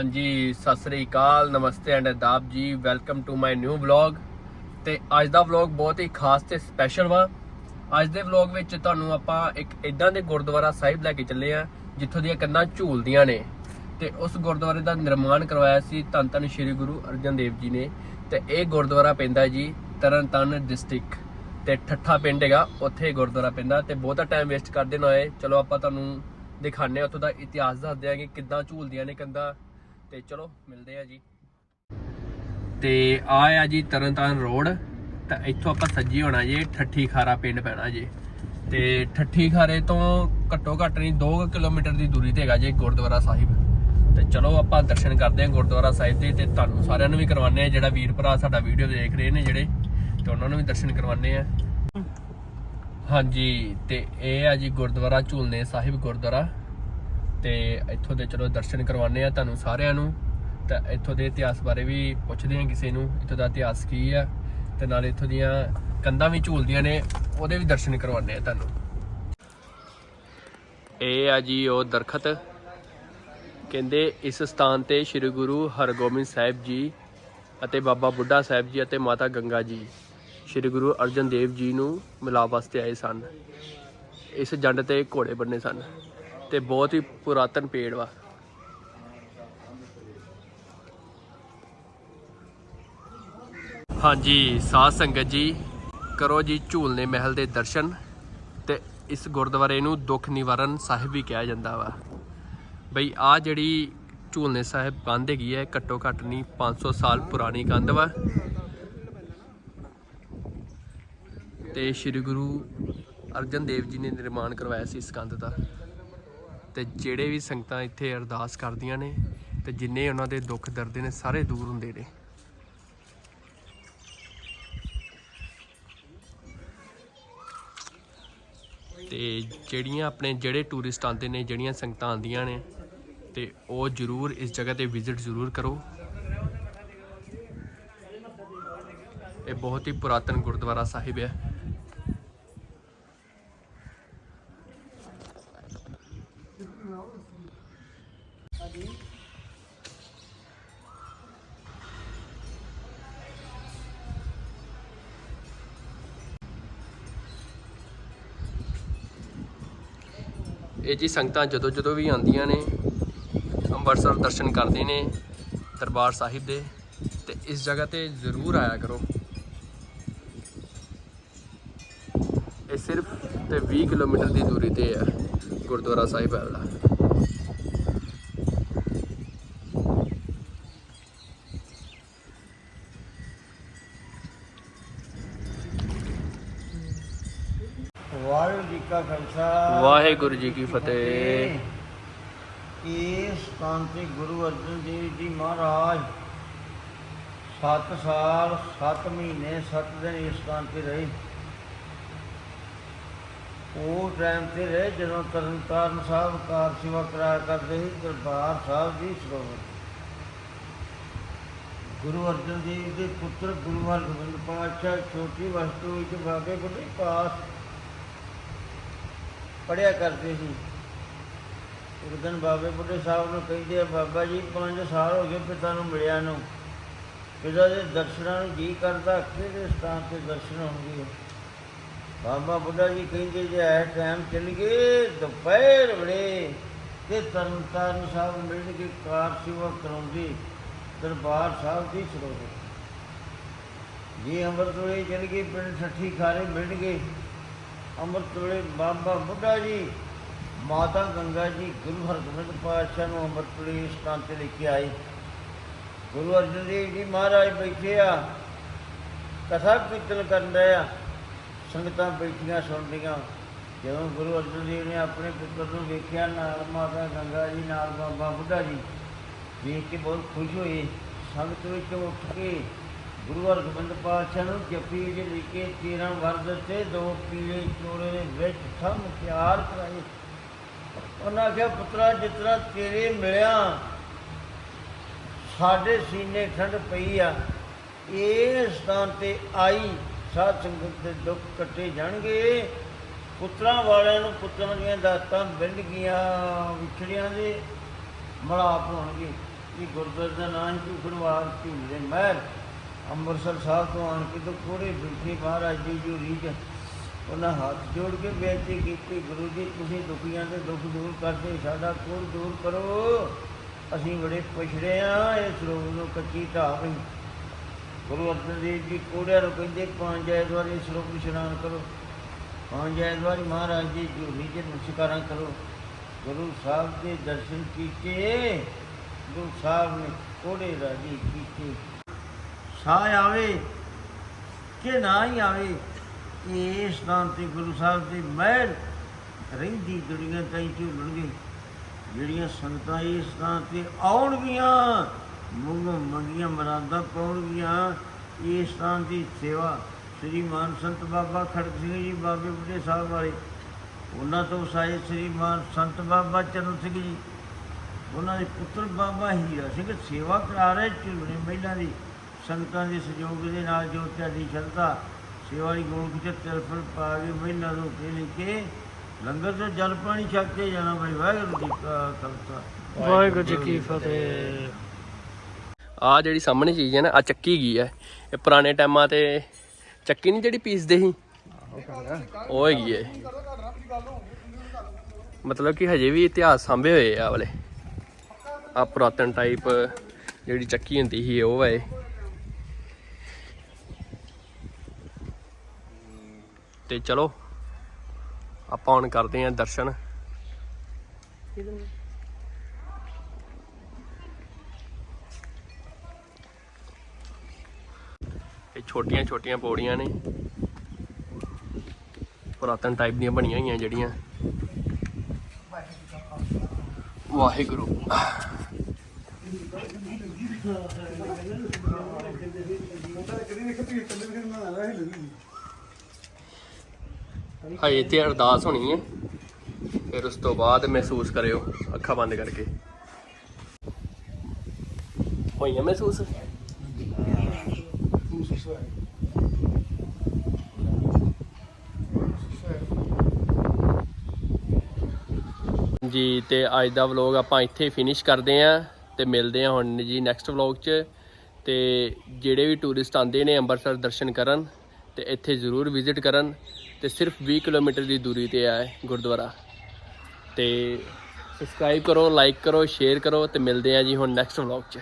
ਹਾਂਜੀ, ਸਤਿ ਸ੍ਰੀ ਅਕਾਲ, ਨਮਸਤੇ ਐਂਡ ਅਦਾਬ ਜੀ welcome to my new vlog ਤੇ ਅੱਜ ਦਾ ਵਲੌਗ ਬਹੁਤ ਹੀ ਖਾਸ ਤੇ ਸਪੈਸ਼ਲ ਵਾ। ਅੱਜ ਦੇ ਵਲੌਗ ਵਿੱਚ ਤੁਹਾਨੂੰ ਆਪਾਂ ਇੱਕ ਇਦਾਂ ਦੇ ਗੁਰਦੁਆਰਾ ਸਾਹਿਬ ਲੈ ਕੇ ਚੱਲੇ ਆ, ਜਿੱਥੋਂ ਦੀਆਂ ਕੰਧਾਂ ਝੂਲਦੀਆਂ ਨੇ। ਤੇ ਉਸ ਗੁਰਦੁਆਰੇ ਦਾ ਨਿਰਮਾਣ ਕਰਵਾਇਆ ਸੀ ਧੰਨ ਧੰਨ ਸ਼੍ਰੀ ਗੁਰੂ ਅਰਜਨ ਦੇਵ ਜੀ ਨੇ। ਤੇ ਇਹ ਗੁਰਦੁਆਰਾ ਪੈਂਦਾ ਜੀ ਤਰਨਤਾਰਨ ਡਿਸਟ੍ਰਿਕਟ। ਤੇ ਠੱਠਾ ਪਿੰਡ ਹੈਗਾ, ਉੱਥੇ ਗੁਰਦੁਆਰਾ ਪੈਂਦਾ ਤੇ ਬਹੁਤਾ ਟਾਈਮ ਵੇਸਟ ਕਰਦੇ ਨਾ ਹੋਏ। ਚਲੋ ਆਪਾਂ ਤੁਹਾਨੂੰ ਦਿਖਾਣੇ ਉੱਥੋਂ ਦਾ ਇਤਿਹਾਸ ਦੱਸਦੇ ਆ ਕਿ ਕਿੱਦਾਂ ਝੂਲਦੀਆਂ ਨੇ ਕੰਧਾਂ। ਤੇ ਚਲੋ, ਮਿਲਦੇ ਆ ਜੀ। ਤੇ ਆ ਆ ਜੀ ਤਰਨਤਾਰਨ ਰੋਡ। ਤਾਂ ਇੱਥੋਂ ਆਪਾਂ ਸੱਜੀ ਹੋਣਾ ਜੀ, ਠੱਠੀ ਖਾਰਾ ਪਿੰਡ ਪੈਣਾ ਜੀ। ਤੇ ਠੱਠੀ ਖਾਰੇ ਤੋਂ ਘੱਟੋ ਘੱਟ ਨਹੀਂ 2 ਕਿਲੋਮੀਟਰ ਦੀ ਦੂਰੀ ਤੇ ਹੈਗਾ ਜੀ, ਗੁਰਦੁਆਰਾ ਸਾਹਿਬ। ਤੇ ਚਲੋ ਆਪਾਂ ਦਰਸ਼ਨ ਕਰਦੇ ਹਾਂ ਗੁਰਦੁਆਰਾ ਸਾਹਿਬ ਦੇ, ਤੇ ਤੁਹਾਨੂੰ ਸਾਰਿਆਂ ਨੂੰ ਵੀ ਕਰਵਾਉਂਦੇ ਆ ਜਿਹੜਾ ਵੀਰ ਭਰਾ ਸਾਡਾ ਵੀਡੀਓ ਦੇਖ ਰਹੇ ਨੇ ਜਿਹੜੇ, ਤੇ ਉਹਨਾਂ ਨੂੰ ਵੀ ਦਰਸ਼ਨ ਕਰਵਾਉਂਦੇ ਆ ਹਾਂਜੀ, ਤੇ ਇਹ ਆ ਜੀ ਗੁਰਦੁਆਰਾ ਝੂਲਨੇ ਸਾਹਿਬ ਗੁਰਦੁਆਰਾ। ਤੇ ਇੱਥੋਂ ਦੇ ਚਲੋ ਦਰਸ਼ਨ ਕਰਵਾਉਂਦੇ ਆ ਤੁਹਾਨੂੰ ਸਾਰਿਆਂ ਨੂੰ। ਤਾਂ ਇੱਥੋਂ ਦੇ ਇਤਿਹਾਸ ਬਾਰੇ ਵੀ ਪੁੱਛਦੇ ਆ ਕਿਸੇ ਨੂੰ, ਇੱਥੋਂ ਦਾ ਇਤਿਹਾਸ ਕੀ ਆ। ਤੇ ਨਾਲ ਇੱਥੋਂ ਦੀਆਂ ਕੰਧਾਂ ਵੀ ਝੂਲਦੀਆਂ ਨੇ, ਉਹਦੇ ਵੀ ਦਰਸ਼ਨ ਕਰਵਾਉਂਦੇ ਆ ਤੁਹਾਨੂੰ। ਇਹ ਆ ਜੀ ਉਹ ਦਰਖਤ। ਕਹਿੰਦੇ ਇਸ ਸਥਾਨ ਤੇ ਸ੍ਰੀ ਗੁਰੂ ਹਰਗੋਬਿੰਦ ਸਾਹਿਬ ਜੀ ਅਤੇ ਬਾਬਾ ਬੁੱਢਾ ਸਾਹਿਬ ਜੀ ਅਤੇ ਮਾਤਾ ਗੰਗਾ ਜੀ, ਸ੍ਰੀ ਗੁਰੂ ਅਰਜਨ ਦੇਵ ਜੀ ਨੂੰ ਮਿਲਾਪ ਵਾਸਤੇ ਆਏ ਸਨ। ਇਸ ਜੰਡ ਤੇ ਘੋੜੇ ਬੰਨੇ ਸਨ। ਤੇ ਬਹੁਤ ਹੀ ਪੁਰਾਤਨ ਪੇੜ ਵਾ। ਹਾਂਜੀ, ਸਾਧ ਸੰਗਤ ਜੀ, ਕਰੋ ਜੀ ਝੂਲਨੇ ਮਹਿਲ ਦੇ ਦਰਸ਼ਨ ਤੇ ਇਸ ਗੁਰਦੁਆਰੇ ਨੂੰ ਦੁੱਖ ਨਿਵਾਰਨ ਸਾਹਿਬ ਵੀ ਕਿਹਾ ਜਾਂਦਾ ਵਾ। ਬਈ ਆ ਜਿਹੜੀ ਝੂਲਨੇ ਸਾਹਿਬ ਕੰਧ ਹੈਗੀ ਹੈ, ਘੱਟੋ ਘੱਟ ਨਹੀਂ 500 ਸਾਲ ਪੁਰਾਣੀ ਕੰਧ ਵਾ। ਤੇ ਸ੍ਰੀ ਗੁਰੂ ਅਰਜਨ ਦੇਵ ਜੀ ਨੇ ਨਿਰਮਾਣ ਕਰਵਾਇਆ ਸੀ ਇਸ ਕੰਧ ਦਾ। ਤੇ ਜਿਹੜੇ ਵੀ ਸੰਗਤਾਂ ਇੱਥੇ ਅਰਦਾਸ ਕਰਦੀਆਂ ਨੇ ਤੇ ਜਿੰਨੇ ਉਹਨਾਂ ਦੇ ਦੁੱਖ ਦਰਦ ਨੇ ਸਾਰੇ ਦੂਰ ਹੁੰਦੇ ਨੇ। ਤੇ ਜਿਹੜੀਆਂ ਆਪਣੇ ਜਿਹੜੇ ਟੂਰਿਸਟ ਆਉਂਦੇ ਨੇ, ਜਿਹੜੀਆਂ ਸੰਗਤਾਂ ਆਉਂਦੀਆਂ ਨੇ, ਤੇ ਉਹ ਜ਼ਰੂਰ ਇਸ ਜਗ੍ਹਾ ਤੇ ਵਿਜ਼ਿਟ ਜ਼ਰੂਰ ਕਰੋ। ਇਹ ਬਹੁਤ ਹੀ ਪੁਰਾਤਨ ਗੁਰਦੁਆਰਾ ਸਾਹਿਬ ਹੈ। ਇਹ ਜੀ ਸੰਗਤਾਂ ਜਦੋਂ ਜਦੋਂ ਵੀ ਆਉਂਦੀਆਂ ਨੇ, ਅੰਮ੍ਰਿਤਸਰ ਦਰਸ਼ਨ ਕਰਦੇ ਨੇ ਦਰਬਾਰ ਸਾਹਿਬ ਦੇ, ਤੇ ਇਸ ਜਗ੍ਹਾ ਤੇ ਜ਼ਰੂਰ ਆਇਆ ਕਰੋ। ਇਹ ਸਿਰਫ ਤੇ 20 ਕਿਲੋਮੀਟਰ ਦੀ ਦੂਰੀ ਤੇ ਹੈ ਗੁਰਦੁਆਰਾ ਸਾਹਿਬ ਹੈ ਵਾਲਾ। ਵਾਹਿਗੁਰੂ ਜੀ ਕਾ ਖਾਲਸਾ। ਵਾਹਿਗੁਰੂ ਜੀ ਕੀ ਫਤਿਹ। ਇਹ ਸਥਾਨ ਤੇ ਗੁਰੂ ਅਰਜਨ ਦੇਵ ਜੀ ਮਹਾਰਾਜ 7 ਸਾਲ 7 ਮਹੀਨੇ 7 ਦਿਨ ਇਸ ਸਥਾਨ ਤੇ ਰਹੇ। ਉਹ ਟਾਈਮ ਤੇ ਰਹੇ ਜਦੋਂ ਤਰਨਤਾਰਨ ਸਾਹਿਬ ਕਾਰ ਸੇਵਾ ਕਰਾਇਆ ਕਰਦੇ ਸੀ ਦਰਬਾਰ ਸਾਹਿਬ ਦੀ ਸਰੋਵਰ ਗੁਰੂ ਅਰਜਨ ਦੇਵ ਦੇ ਪੁੱਤਰ ਗੁਰੂ ਹਰਗੋਬਿੰਦ ਪਾਤਸ਼ਾਹ ਛੋਟੀ ਵਸਤੂ ਵਿੱਚ ਬਾਬੇ ਬੁੱਢੇ ਪਾਸ ਪੜਿਆ ਕਰਦੇ ਸੀ। ਇੱਕ ਦਿਨ ਬਾਬੇ ਬੁੱਢੇ ਸਾਹਿਬ ਨੂੰ ਕਹਿੰਦੇ ਆ, ਬਾਬਾ ਜੀ 5 ਸਾਲ ਹੋ ਗਏ ਪਿਤਾ ਨੂੰ ਮਿਲਿਆ ਨੂੰ। ਪਿਤਾ ਦੇ ਦਰਸ਼ਨਾਂ ਨੂੰ ਜੀ ਕਰਦਾ, ਕਿਹੜੇ ਸਥਾਨ ਤੇ ਦਰਸ਼ਨ ਹੋਣਗੇ ਬਾਬਾ ਬੁੱਢਾ ਜੀ ਕਹਿੰਦੇ, ਜੇ ਐ ਟਾਈਮ ਚੱਲ ਗਏ, ਦੁਪਹਿਰ ਵੇਲੇ ਤੇ ਤਰਨਤਾਰਨ ਸਾਹਿਬ ਮਿਲਣ ਕੇ ਕਾਰ ਸੇਵਾ ਕਰਾਉਂਦੇ, ਦਰਬਾਰ ਸਾਹਿਬ ਦੀ ਸਰੋਵਰ ਜੀ ਅੰਮ੍ਰਿਤ ਵੇਲੇ ਚੱਲ ਗਏ, ਪਿੰਡ ਠੱਠੀ ਖਾਰੇ ਮਿਲਣਗੇ ਅੰਮ੍ਰਿਤ ਵੇਲੇ ਬਾਬਾ ਬੁੱਢਾ ਜੀ, ਮਾਤਾ ਗੰਗਾ ਜੀ, ਗੁਰੂ ਹਰਗੋਬਿੰਦ ਪਾਤਸ਼ਾਹ ਨੂੰ ਅੰਮ੍ਰਿਤ ਵੇਲੇ ਇਸ ਸਥਾਨ ਤੇ ਲੈ ਕੇ ਆਏ। ਗੁਰੂ ਅਰਜਨ ਦੇਵ ਜੀ ਮਹਾਰਾਜ ਬੈਠੇ ਆ, ਕਥਾ ਕੀਰਤਨ ਕਰਨ ਰਹੇ ਆ, ਸੰਗਤਾਂ ਬੈਠੀਆਂ ਸੁਣਦੀਆਂ। ਜਦੋਂ ਗੁਰੂ ਅਰਜਨ ਦੇਵ ਨੇ ਆਪਣੇ ਪੁੱਤਰ ਨੂੰ ਵੇਖਿਆ, ਨਾਲ ਮਾਤਾ ਗੰਗਾ ਜੀ, ਨਾਲ ਬਾਬਾ ਬੁੱਢਾ ਜੀ, ਵੇਖ ਕੇ ਬਹੁਤ ਖੁਸ਼ ਹੋਏ। ਸੰਗਤ ਵਿੱਚ ਉੱਠ ਕੇ ਗੁਰੂ ਹਰਗੋਬਿੰਦ ਪਾਤਸ਼ਾਹ ਨੂੰ ਜਪੀ ਜੇ ਲਿਖੇ 13 ਵਰ ਦਿੱਤੇ ਦੋ ਪੀਲੇ ਚੋਲੇ ਦੇ ਵਿੱਚ ਸਭ ਤਿਆਰ ਕਰਾਏ ਉਹਨਾਂ ਕਿਹਾ ਪੁੱਤਰਾ, ਜਿਤਨਾ ਤੇਰੇ ਮਿਲਿਆ, ਸਾਡੇ ਸੀਨੇ ਠੰਡ ਪਈ ਆ। ਇਹ ਸਥਾਨ ਤੇ ਆਈ, ਸਾਧ ਸੰਗਤ ਦੇ ਦੁੱਖ ਕੱਟੇ ਜਾਣਗੇ। ਪੁੱਤਰਾਂ ਵਾਲਿਆਂ ਨੂੰ ਪੁੱਤਰਾਂ ਦੀਆਂ ਦਾਤਾਂ ਮਿਲ ਗਈਆਂ, ਵਿਛੜਿਆਂ ਦੇ ਮਲਾਪ ਹੋਣਗੇ। ਕੀਤੀ ਗੁਰਦੁਆਰੇ ਦਾ ਨਾਂ ਹੀ ਝੂਖੜਵਾਰ ਝੂਲੇ ਮਹਿਰ ਅੰਮ੍ਰਿਤਸਰ ਸਾਹਿਬ ਤੋਂ ਆਣ ਕੇ ਤੋਂ ਕੋੜੇ ਬੈਠੇ ਮਹਾਰਾਜ ਜੀ ਝੂਰੀ ਚ। ਉਹਨਾਂ ਹੱਥ ਜੋੜ ਕੇ ਬੇਨਤੀ ਕੀਤੀ, ਗੁਰੂ ਜੀ, ਤੁਸੀਂ ਦੁਖੀਆਂ ਦੇ ਦੁੱਖ ਦੂਰ ਕਰਦੇ, ਸਾਡਾ ਕੋਲ ਦੂਰ ਕਰੋ। ਅਸੀਂ ਬੜੇ ਪਛੜੇ ਆ, ਇਸ ਰੋਗ ਨੂੰ ਕੱਚੀ ਢਾਹ ਪਈ ਗੁਰੂ ਅਰਜਨ ਦੇਵ ਜੀ ਕੋੜਿਆਂ ਨੂੰ ਕਹਿੰਦੇ ਪੰਜ ਐਤਵਾਰੀ ਸ਼ਲੋਕ ਇਸ਼ਨਾਨ ਕਰੋ। ਪੰਜ ਐਤਵਾਰੀ ਮਹਾਰਾਜ ਜੀ ਝੂਰੀ ਚ ਨਮਸਕਾਰਾਂ ਕਰੋ। ਗੁਰੂ ਸਾਹਿਬ ਦੇ ਦਰਸ਼ਨ ਕੀਤੇ। ਗੁਰੂ ਸਾਹਿਬ ਨੇ ਕੋੜੇ ਰਾਜੀ ਕੀਤੇ। ਸਾਹ ਆਵੇ ਕਿ ਨਾ ਹੀ ਆਵੇ, ਇਸ ਸਥਾਨ ਤੇ ਗੁਰੂ ਸਾਹਿਬ ਦੀ ਮਹਿਰ ਰਹਿੰਦੀ, ਦੁਨੀਆ ਤਾਈ ਝੂਲਣਗੇ ਜਿਹੜੀਆਂ ਸੰਗਤਾਂ ਇਸ ਥਾਂ ਤੇ ਆਉਣਗੀਆਂ ਮੰਗੋ ਮੰਗੀਆਂ ਮਰਾਦਾਂ ਪਾਉਣਗੀਆਂ, ਇਸ ਥਾਂ ਦੀ ਸੇਵਾ ਸ੍ਰੀ ਮਾਨ ਸੰਤ ਬਾਬਾ ਖੜਕ ਸਿੰਘ ਜੀ, ਬਾਬੇ ਬੁੱਢੇ ਸਾਹਿਬ ਵਾਲੇ, ਉਹਨਾਂ ਤੋਂ ਸਾਇ ਸ੍ਰੀ ਮਾਨ ਸੰਤ ਬਾਬਾ ਚਰਨ ਸਿੰਘ ਜੀ, ਉਹਨਾਂ ਦੇ ਪੁੱਤਰ ਬਾਬਾ ਹੀਰਾ ਸਿੰਘ ਸੇਵਾ ਕਰਾ ਰਹੇ ਝੂਲਣੇ ਮਹਿਲਾ ਦੀ। ਸੰਗਤਾਂ ਦੇ ਸਹਿਯੋਗ ਦੇ ਨਾਲ ਜੋ ਤੁਹਾਡੀ ਸ਼ਰਧਾ, ਸੇਵਾ ਗੋਲ ਵਿੱਚ ਤਿਰਫਲ ਪਾ ਕੇ ਮਹਿਲਾ ਨੂੰ ਕੇ ਲੈ ਕੇ ਲੰਗਰ ਤੋਂ ਜਲ ਪਾਣੀ ਛਕ ਕੇ ਜਾਣਾ ਬਈ ਵਾਹਿਗੁਰੂ ਜੀ ਕਾ ਖਾਲਸਾ। ਵਾਹਿਗੁਰੂ ਜੀ ਕੀ ਫਤਿਹ। ਆ ਜਿਹੜੀ ਸਾਹਮਣੇ ਚੀਜ਼ ਹੈ ਨਾ ਆ ਚੱਕੀ ਗਈ ਹੈ। ਇਹ ਪੁਰਾਣੇ ਟਾਈਮਾਂ ਤੇ ਚੱਕੀ ਨਹੀਂ ਜਿਹੜੀ ਪੀਸਦੇ ਸੀ? ਉਹ ਹੈਗੀ ਹੈ। ਮਤਲਬ ਕਿ ਹਜੇ ਵੀ ਇਤਿਹਾਸ ਸਾਂਭੇ ਹੋਏ ਆ ਵਾਲੇ। ਆ ਪੁਰਾਤਨ ਟਾਈਪ ਜਿਹੜੀ ਚੱਕੀ ਹੁੰਦੀ ਸੀ, ਉਹ ਹੈ ਤੇ ਚਲੋ, ਆਪਾਂ ਹੁਣ ਕਰਦੇ ਆਂ ਦਰਸ਼ਨ। ਇਹ ਛੋਟੀਆਂ ਛੋਟੀਆਂ ਪੌੜੀਆਂ ਨੇ। ਪੁਰਾਤਨ ਟਾਈਪ ਦੀਆਂ ਬਣੀਆਂ ਹੋਈਆਂ ਜਿਹੜੀਆਂ। ਵਾਹਿਗੁਰੂ। ਹਾਏ ਤੇ ਅਰਦਾਸ ਹੋਣੀ ਹੈ। ਫਿਰ ਉਸ ਤੋਂ ਬਾਅਦ ਮਹਿਸੂਸ ਕਰਿਓ ਅੱਖਾਂ ਬੰਦ ਕਰਕੇ। ਹੋਈਆਂ ਮਹਿਸੂਸ? ਜੀ, ਤੇ ਅੱਜ ਦਾ ਵਲੌਗ ਆਪਾਂ ਇੱਥੇ ਫਿਨਿਸ਼ ਕਰਦੇ ਆਂ ਤੇ ਮਿਲਦੇ ਆਂ ਹੁਣ ਜੀ ਨੈਕਸਟ ਵਲੌਗ 'ਚ। ਤੇ ਜਿਹੜੇ ਵੀ ਟੂਰਿਸਟ ਆਉਂਦੇ ਨੇ ਅੰਮ੍ਰਿਤਸਰ ਦਰਸ਼ਨ ਕਰਨ ਤੇ ਇੱਥੇ ਜ਼ਰੂਰ ਵਿਜ਼ਿਟ ਕਰਨ ਤੇ ਸਿਰਫ 20 ਕਿਲੋਮੀਟਰ ਦੀ ਦੂਰੀ ਤੇ ਆ ਗੁਰਦੁਆਰਾ। ਤੇ ਸਬਸਕ੍ਰਾਈਬ ਕਰੋ ਲਾਈਕ ਕਰੋ ਸ਼ੇਅਰ ਕਰੋ ਤੇ ਮਿਲਦੇ ਆਂ ਜੀ ਹੁਣ ਨੈਕਸਟ ਵਲੌਗ 'ਚ।